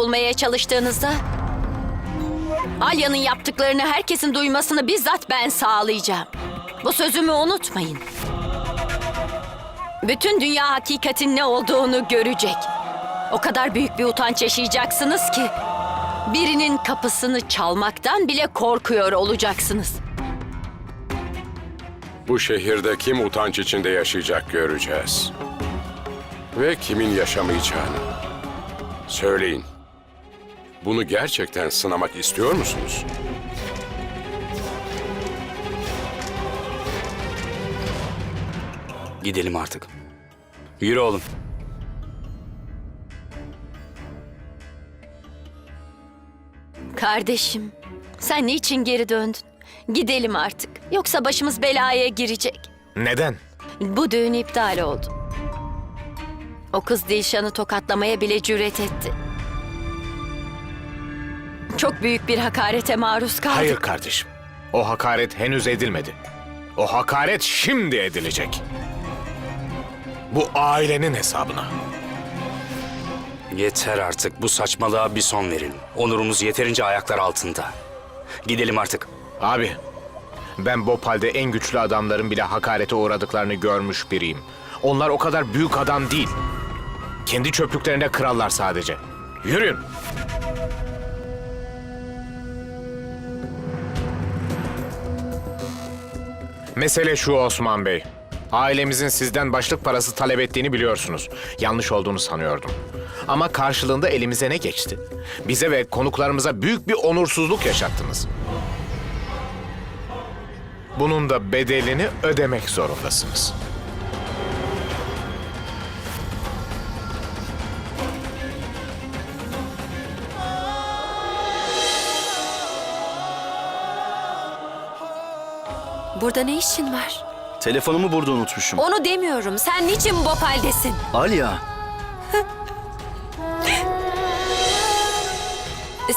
bulmaya çalıştığınızda Alya'nın yaptıklarını herkesin duymasını bizzat ben sağlayacağım. Bu sözümü unutmayın. Bütün dünya hakikatin ne olduğunu görecek. O kadar büyük bir utanç yaşayacaksınız ki birinin kapısını çalmaktan bile korkuyor olacaksınız. Bu şehirde kim utanç içinde yaşayacak göreceğiz. Ve kimin yaşamayacağını. Söyleyin. Bunu gerçekten sınamak istiyor musunuz? Gidelim artık. Yürü oğlum. Kardeşim, sen niçin geri döndün? Gidelim artık. Yoksa başımız belaya girecek. Neden? Bu düğün iptal oldu. O kız Dilşan'ı tokatlamaya bile cüret etti. Çok büyük bir hakarete maruz kaldık. Hayır kardeşim. O hakaret henüz edilmedi. O hakaret şimdi edilecek. Bu ailenin hesabına. Yeter artık bu saçmalığa bir son verin. Onurumuz yeterince ayaklar altında. Gidelim artık. Abi, ben Bopal'de en güçlü adamların bile hakarete uğradıklarını görmüş biriyim. Onlar o kadar büyük adam değil. Kendi çöplüklerinde krallar sadece. Yürüyün. Mesele şu Osman Bey. Ailemizin sizden başlık parası talep ettiğini biliyorsunuz. Yanlış olduğunu sanıyordum. Ama karşılığında elimize ne geçti? Bize ve konuklarımıza büyük bir onursuzluk yaşattınız. Bunun da bedelini ödemek zorundasınız. Burada ne işin var? Telefonumu burada unutmuşum. Onu demiyorum. Sen niçin Bopal'desin? Alya,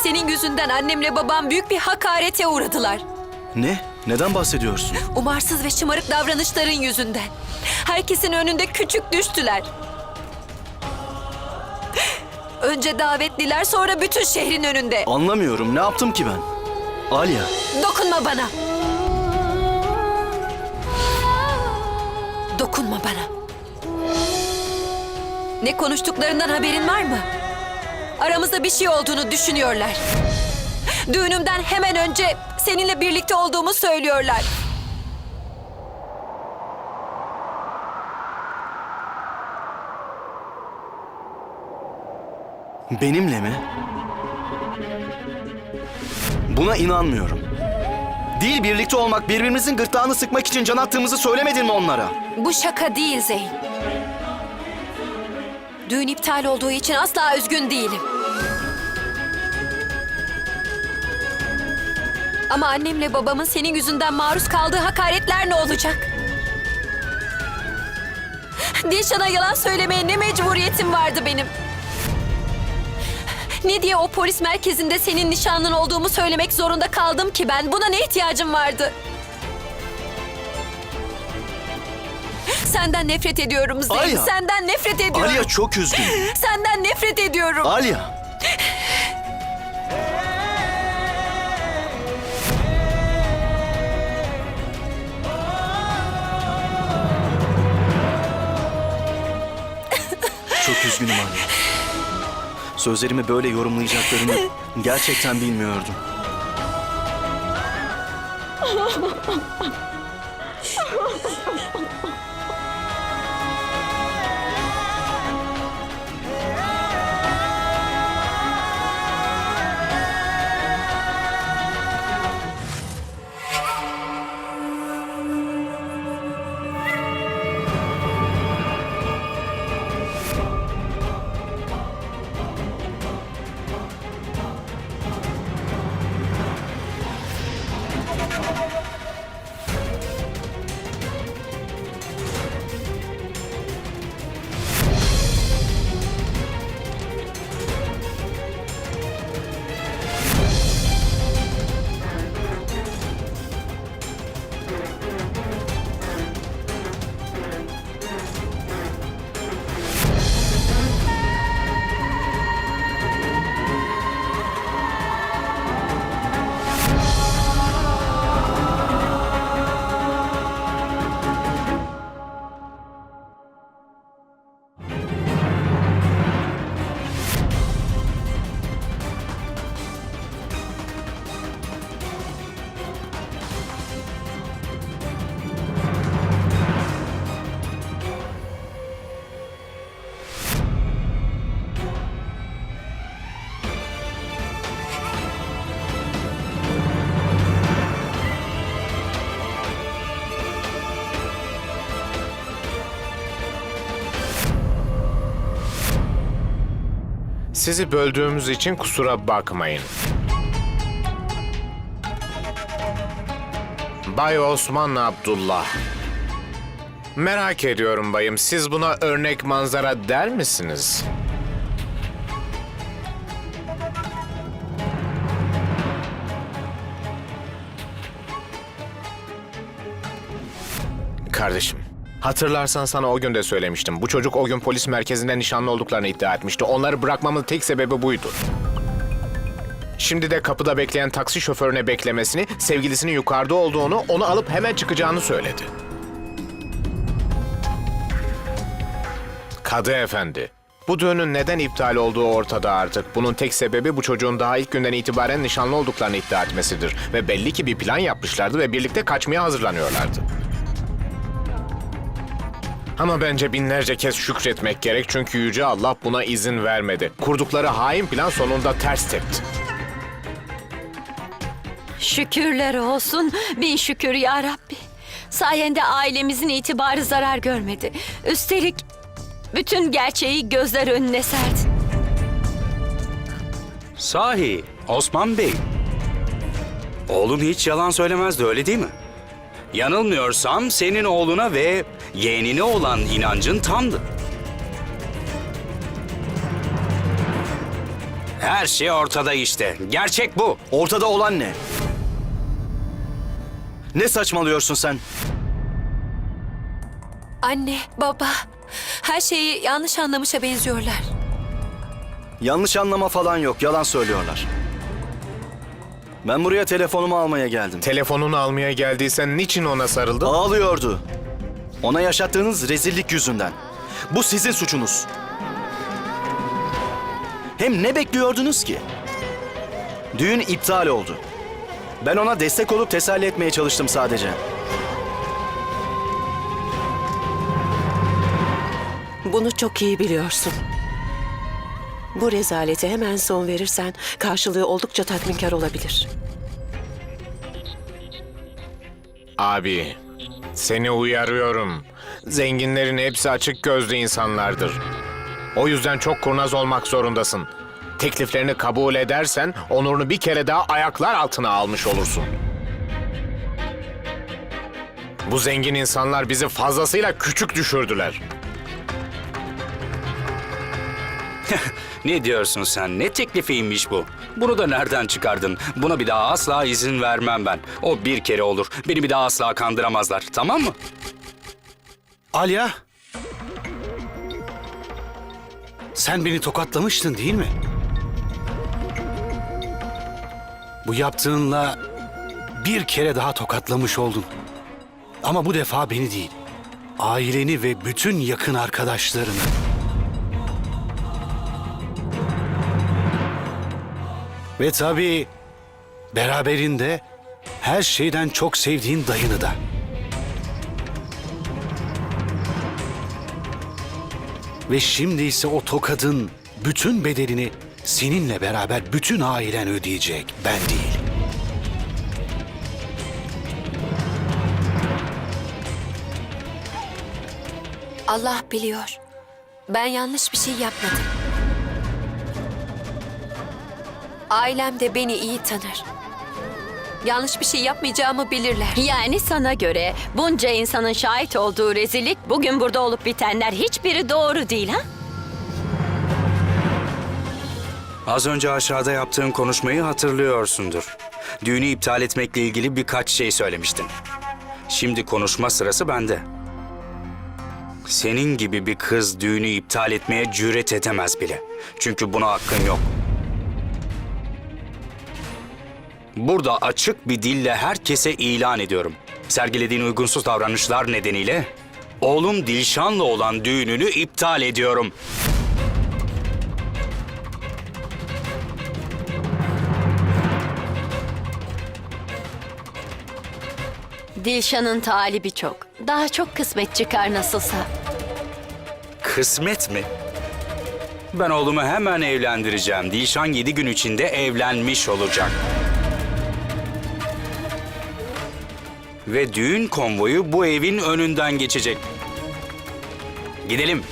Senin yüzünden annemle babam büyük bir hakarete uğradılar. ne? Neden bahsediyorsun? Umarsız ve şımarık davranışların yüzünden. Herkesin önünde küçük düştüler. Önce davetliler sonra bütün şehrin önünde. Anlamıyorum. Ne yaptım ki ben? Alya, Dokunma bana. Dokunma bana. Ne konuştuklarından haberin var mı? Aramızda bir şey olduğunu düşünüyorlar. Düğünümden hemen önce seninle birlikte olduğumu söylüyorlar. benimle mi? Buna inanmıyorum. Değil birlikte olmak, birbirimizin gırtlağını sıkmak için can attığımızı söylemedin mi onlara? Bu şaka değil Zeyn. Düğün iptal olduğu için asla üzgün değilim. Ama annemle babamın senin yüzünden maruz kaldığı hakaretler ne olacak? Dilşan'a yalan söylemeye ne mecburiyetim vardı benim? Ne diye o polis merkezinde senin nişanlın olduğumu söylemek zorunda kaldım ki ben? Buna ne ihtiyacım vardı? Senden nefret ediyorum Zeyn. Alya! Senden nefret ediyorum. Alya çok üzgün. Senden nefret ediyorum. Alya. Çok üzgünüm Alya. Sözlerimi böyle yorumlayacaklarını gerçekten bilmiyordum. Sizi böldüğümüz için kusura bakmayın. Bay Osman Abdullah. Merak ediyorum bayım, siz buna örnek manzara der misiniz? Kardeşim, hatırlarsan sana o gün de söylemiştim. Bu çocuk o gün polis merkezinde nişanlı olduklarını iddia etmişti. Onları bırakmamın tek sebebi buydu. Şimdi de kapıda bekleyen taksi şoförüne beklemesini, sevgilisinin yukarıda olduğunu, onu alıp hemen çıkacağını söyledi. Kadı efendi, bu düğünün neden iptal olduğu ortada artık. Bunun tek sebebi bu çocuğun daha ilk günden itibaren nişanlı olduklarını iddia etmesidir. Ve belli ki bir plan yapmışlardı ve birlikte kaçmaya hazırlanıyorlardı. Ama bence binlerce kez şükretmek gerek çünkü Yüce Allah buna izin vermedi. Kurdukları hain plan sonunda ters tepti. Şükürler olsun. Bin şükür ya Rabbi. Sayende ailemizin itibarı zarar görmedi. Üstelik bütün gerçeği gözler önüne serdin. Sahi Osman Bey. Oğlun hiç yalan söylemezdi öyle değil mi? Yanılmıyorsam senin oğluna ve yeğenine olan inancın tamdı. Her şey ortada işte. Gerçek bu. Ortada olan ne? Ne saçmalıyorsun sen? Anne, baba, her şeyi yanlış anlamışa benziyorlar. Yanlış anlama falan yok. Yalan söylüyorlar. Ben buraya telefonumu almaya geldim. Telefonunu almaya geldiysen niçin ona sarıldın? Ağlıyordu. Ona yaşattığınız rezillik yüzünden. Bu sizin suçunuz. Hem ne bekliyordunuz ki? Düğün iptal oldu. Ben ona destek olup teselli etmeye çalıştım sadece. Bunu çok iyi biliyorsun. Bu rezalete hemen son verirsen karşılığı oldukça tatminkar olabilir. Abi, seni uyarıyorum. Zenginlerin hepsi açık gözlü insanlardır. O yüzden çok kurnaz olmak zorundasın. Tekliflerini kabul edersen onurunu bir kere daha ayaklar altına almış olursun. Bu zengin insanlar bizi fazlasıyla küçük düşürdüler. Ne diyorsun sen? Ne teklifiymiş bu? Bunu da nereden çıkardın? Buna bir daha asla izin vermem ben. O bir kere olur. Beni bir daha asla kandıramazlar. Tamam mı? Alya. Sen beni tokatlamıştın değil mi? Bu yaptığınla bir kere daha tokatlamış oldun. Ama bu defa beni değil. Aileni ve bütün yakın arkadaşlarını. Ve tabii beraberinde her şeyden çok sevdiğin dayını da. Ve şimdi ise o tokadın bütün bedelini seninle beraber bütün ailen ödeyecek, ben değil. Allah biliyor. Ben yanlış bir şey yapmadım. Ailem de beni iyi tanır. Yanlış bir şey yapmayacağımı bilirler. Yani sana göre bunca insanın şahit olduğu rezillik bugün burada olup bitenler hiçbiri doğru değil ha? Az önce aşağıda yaptığın konuşmayı hatırlıyorsundur. Düğünü iptal etmekle ilgili birkaç şey söylemiştin. Şimdi konuşma sırası bende. Senin gibi bir kız düğünü iptal etmeye cüret edemez bile. Çünkü buna hakkın yok. Burada açık bir dille herkese ilan ediyorum. Sergilediğin uygunsuz davranışlar nedeniyle oğlum Dilşan'la olan düğününü iptal ediyorum. Dilşan'ın talibi çok. Daha çok kısmet çıkar nasılsa. Kısmet mi? Ben oğlumu hemen evlendireceğim. Dilşan yedi gün içinde evlenmiş olacak. Ve düğün konvoyu bu evin önünden geçecek. Gidelim.